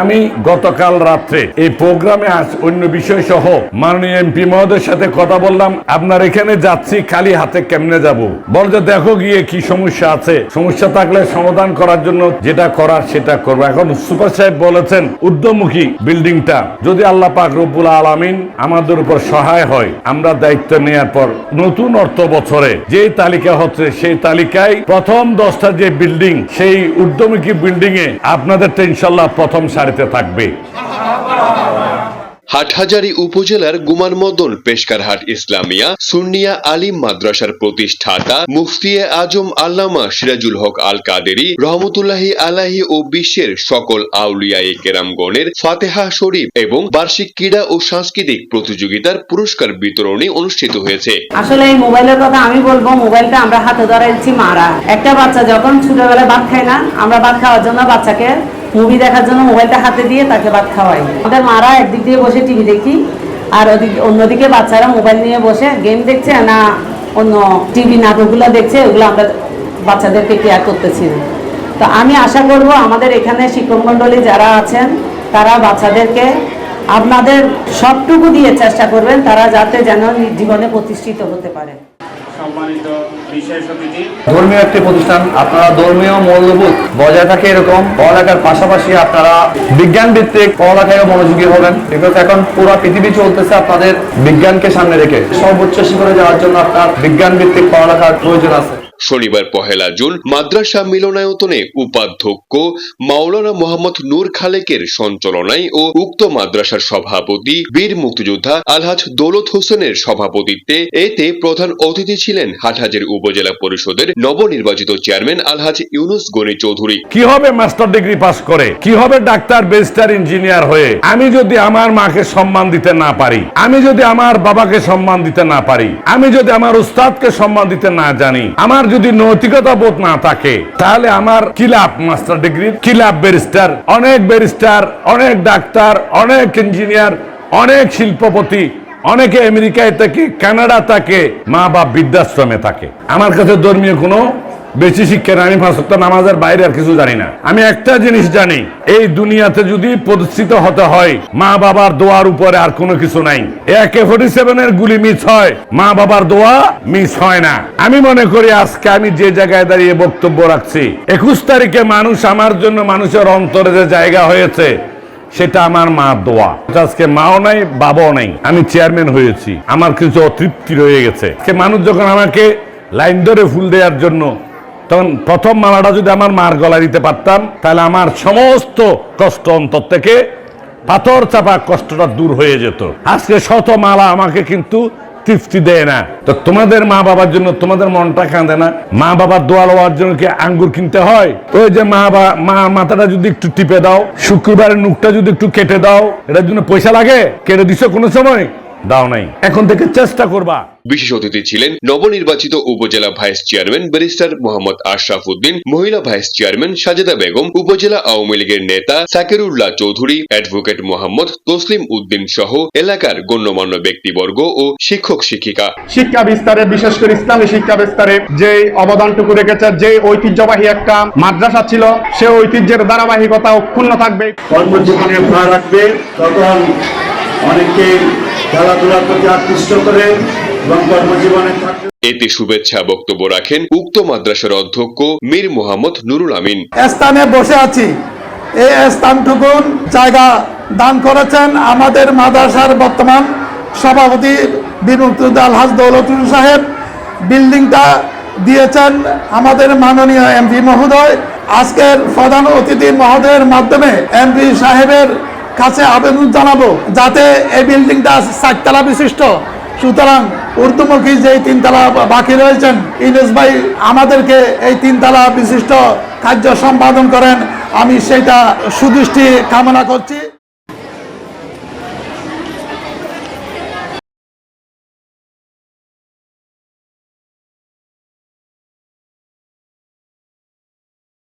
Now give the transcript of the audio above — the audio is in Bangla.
আমি গতকাল রাত্রে এই প্রোগ্রামে আজ অন্য বিষয় সহ মাননীয় এমপি মহোদয়ের সাথে কথা বললাম। আপনার এখানে যাচ্ছি, খালি হাতে কেমনে যাব? বল যে দেখো গিয়ে কি সমস্যা আছে। সমস্যা থাকলে সমাধান করার জন্য যেটা করার সেটা করব। এখন সুপার সাহেব বলেছেন উদ্যমুখী বিল্ডিংটা। যদি আল্লাহ পাক রব্বুল আলামিন আমাদের উপর সহায় হয়, আমরা দায়িত্ব নেওয়ার পর নতুন অর্থ বছরে যে তালিকা হচ্ছে সেই তালিকায় প্রথম দশটা যে বিল্ডিং, সেই উদ্যমুখী বিল্ডিং এ আপনাদের ইনশাল্লাহ প্রথম সারিতে থাকবে। হাটহাজারী উপজেলার গুমানমদন পেশকারহাট ইসলামিয়া সুন্নিয়া আলিম মাদ্রাসার প্রতিষ্ঠাতা মুফতিয়ে আজম আল্লামা সিরাজুল হক আল কাদেরি রহমতুল্লাহি আলাহি ও বিশ্বের সকল আউলিয়ায়ে কেরামগণের ফাতেহা শরীফ এবং বার্ষিক ক্রীড়া ও সাংস্কৃতিক প্রতিযোগিতার পুরস্কার বিতরণী অনুষ্ঠিত হয়েছে। আসলে এই মোবাইলের কথা আমি বলব মোবাইলটা আমরা হাতে ধরাইছি মারা। একটা বাচ্চা যখন ছোটবেলায় ভাত খায় না আমরা ভাত খাওয়ার জন্য বাচ্চাকে মুভি দেখার জন্য মোবাইলটা হাতে দিয়ে তাকে ভাত খাওয়াই। আমাদের মারা একদিক দিয়ে বসে টিভি দেখি, আর ওদিক অন্যদিকে বাচ্চারা মোবাইল নিয়ে বসে গেম দেখছে না অন্য টিভি নাটকগুলো দেখছে, ওগুলো আমরা বাচ্চাদেরকে কেয়ার করতেছি। না তো আমি আশা করব আমাদের এখানে শিক্ষকমণ্ডলী যারা আছেন, তারা বাচ্চাদেরকে আপনাদের সবটুকু দিয়ে চেষ্টা করবেন, তারা যাতে যেন জীবনে প্রতিষ্ঠিত হতে পারে। সম্মানিত ধর্মীয় একটি প্রতিষ্ঠান, আপনারা ধর্মীয় মূল্যবোধ বজায় থাকে এরকম, পড়ালেখার পাশাপাশি আপনারা বিজ্ঞান ভিত্তিক পড়ালেখায় মনোযোগী হবেন। বিকজ এখন পুরো পৃথিবী চলতেছে আপনাদের বিজ্ঞানকে সামনে রেখে। সর্বোচ্চ শিখরে যাওয়ার জন্য আপনার বিজ্ঞান ভিত্তিক পড়ালেখার প্রয়োজন আছে। শনিবার পহেলা জুন মাদ্রাসা মিলনায়তনে উপাধ্যক্ষ মাওলানা মোহাম্মদ নূর খালেকের সঞ্চালনায় ও উক্ত মাদ্রাসার সভাপতি বীর মুক্তিযোদ্ধা আলহাজ দৌলত হোসেনের সভাপতিত্বে এতে প্রধান অতিথি ছিলেন হাটহাজারী উপজেলা পরিষদের নবনির্বাচিত চেয়ারম্যান আলহাজ ইউনুস গনি চৌধুরী। কি হবে মাস্টার ডিগ্রি পাস করে? কি হবে ডাক্তার, ব্যারিস্টার, ইঞ্জিনিয়ার হয়ে? আমি যদি আমার মাকে সম্মান দিতে না পারি, আমি যদি আমার বাবাকে সম্মান দিতে না পারি, আমি যদি আমার উস্তাদকে সম্মান দিতে না জানি, আমার যদি নৈতিকতা বোধ না থাকে, তাহলে আমার কি লাভ, মাস্টার ডিগ্রি? কি লাভ, ব্যারিস্টার? অনেক ব্যারিস্টার, অনেক ডাক্তার, অনেক ইঞ্জিনিয়ার, অনেক শিল্পপতি, অনেকে আমেরিকায় থাকে, কানাডা থাকে মা বাপ বৃদ্ধাশ্রমে থাকে। আমার কাছে ধর্মীয় কোনো বেশি শিক্ষা আমি ফাঁসক্ত নামাজের বাইরে আর কিছু জানি না। আমি একটা জিনিস জানি, এই দুনিয়াতে যদি প্রতিষ্ঠিত হতে হয়, মা বাবার দোয়ার উপরে আর কোনো কিছু নাই। একে ফোর্টি সেভেনের গুলি মিস হয়, মা বাবার দোয়া মিস হয় না। আমি মনে করি আজকে আমি যে জায়গায় দাঁড়িয়ে বক্তব্য রাখছি, একুশ তারিখে মানুষ আমার জন্য মানুষের অন্তরে যে জায়গা হয়েছে, সেটা আমার মা দোয়া। আজকে মাও নাই, বাবাও নাই, আমি চেয়ারম্যান হয়েছি, আমার কিছু অতৃপ্তি রয়ে গেছে। মানুষ যখন আমাকে লাইন ধরে ফুল দেওয়ার জন্য তখন প্রথম মালাটা যদি আমার মার গলা দিতে পারতাম, তাহলে আমার সমস্ত কষ্ট অন্তর থেকে পাথর চাপা কষ্টটা দূর হয়ে যেত। আজকে শত মালা আমাকে কিন্তু তৃপ্তি দেয় না। তো তোমাদের মা বাবার জন্য তোমাদের মনটা কাঁদে না। মা বাবার দোয়া লওয়ার জন্য কি আঙ্গুর কিনতে হয়? ওই যে মা বা, মা মাথাটা যদি একটু টিপে দাও, শুক্রবারের নুকটা যদি একটু কেটে দাও, এটার জন্য পয়সা লাগে? কেটে দিছো কোনো সময়? দাও নাই। এখন থেকে চেষ্টা করবা। বিশেষ অতিথি ছিলেন নবনির্বাচিত উপজেলা vice chairman barrister Mohammad Ashraf Uddin মহিলা ভাইস চেয়ারম্যান সাজেদা বেগম উপজেলা আওয়ামী লীগের নেতা সাকিরুল্লাহ চৌধুরী অ্যাডভোকেট মোহাম্মদ তসলিম উদ্দিন সহ এলাকার গণ্যমান্য ব্যক্তিবর্গ ও শিক্ষক শিক্ষিকা। শিক্ষা বিস্তারে বিশেষ করে ইসলামী শিক্ষা বিস্তারে যে অবদানটুকু রেখেছে যে ঐতিহ্যবাহী একটা মাদ্রাসা ছিল সে ঐতিহ্যের ধারাবাহিকতা অক্ষুণ্ণ থাকবে। কর্মজীবনে রাখবে তখন অনেকে খেলাধুলার প্রতি আকৃষ্ট করে এতে শুভেচ্ছা বক্তব্য রাখেন উক্ত মাদ্রাসার অধ্যক্ষ মীর মোহাম্মদ নুরুল আমিন। স্থানে বসে আছি। এই স্থানটুকুন জায়গা দান করেছেন আমাদের মাদ্রাসার বর্তমান সভাপতি বিমুক্তুদ আলহাজ দৌলতুল সাহেব। বিল্ডিংটা দিয়েছেন আমাদের মাননীয় এমপি মহোদয়। আজকের প্রধান অতিথি মহোদয়ের মাধ্যমে এমপি সাহেবের কাছে আবেদন জানাব, যাতে এই বিল্ডিংটা চারতলা বিশিষ্ট। সুতরাং ঊর্ধ্বমুখী যে তিনতলা বাকি রয়েছেন, ইনেস ভাই, আমাদেরকে এই তিনতলা বিশিষ্ট কার্য সম্পাদন করেন। আমি সেটা সুদৃষ্টি কামনা করছি।